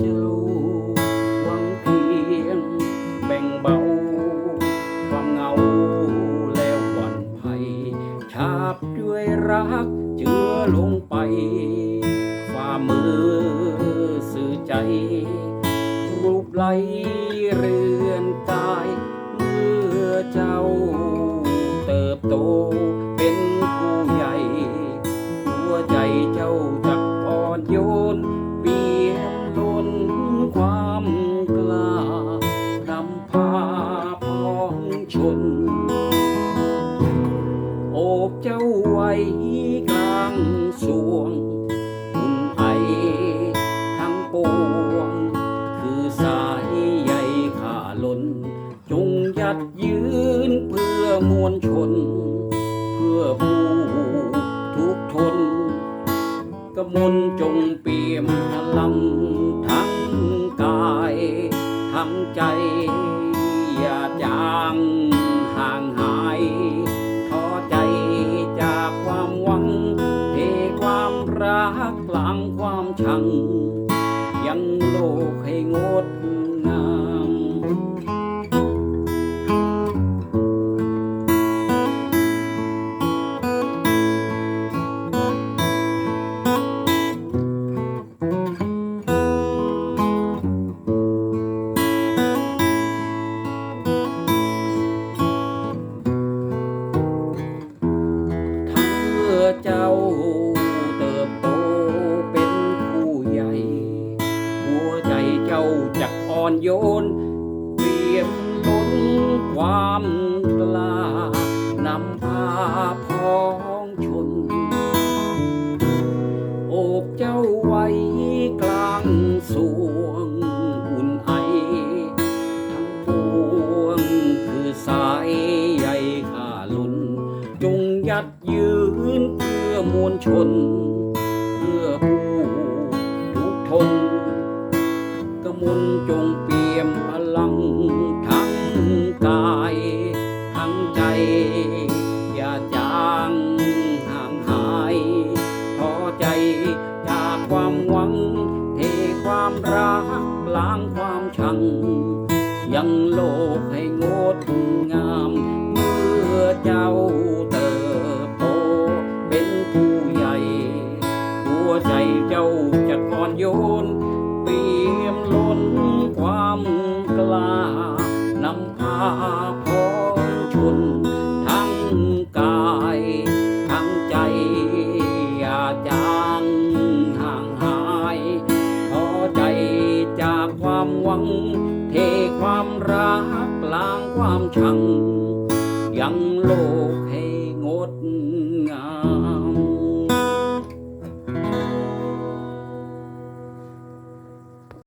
เจ้าหวังเพียงแบ่งเบา ความเหงาแล้วหวันภัย ชาบด้วยรักเจือลงไป ฝ่ามือสื่อใจ รูปไหลเรือนกาย เมื่อเจ้าเติบโตเป็นผู้ใหญ่ หัวใจเจ้าจัก อ่อนโยนเปี่ยมล้นความกล้านำพาพ้องชน โอบเจ้าไว้กลางสวงอุ่นไอทั้งปวง คือสายใยขาล้น จงยัด กมลจงเปี่ยมพลังทั้งกาย ทั้งใจ อย่าจางห่างหายท้อใจจากความหวังเทความรักหลังความชัง ยังโลกให้งด จ้าจะอ่อนโยนเปี่ยมล้นความกล้านำพาพ้องชน โอบเจ้าไว้กลางสวงอุ่นไอ ทั้งปวงคือสายใยขาลุน จงยัดยืนเพื่อมวลชน โลกให้งดงาม เมื่อเจ้าเติบโตเป็นผู้ใหญ่ หัวใจเจ้าจะก่อนโยน เปี่ยมล้นความกล้านำพาพอ เทความรักล้างความชัง ยังโลกให้งดงาม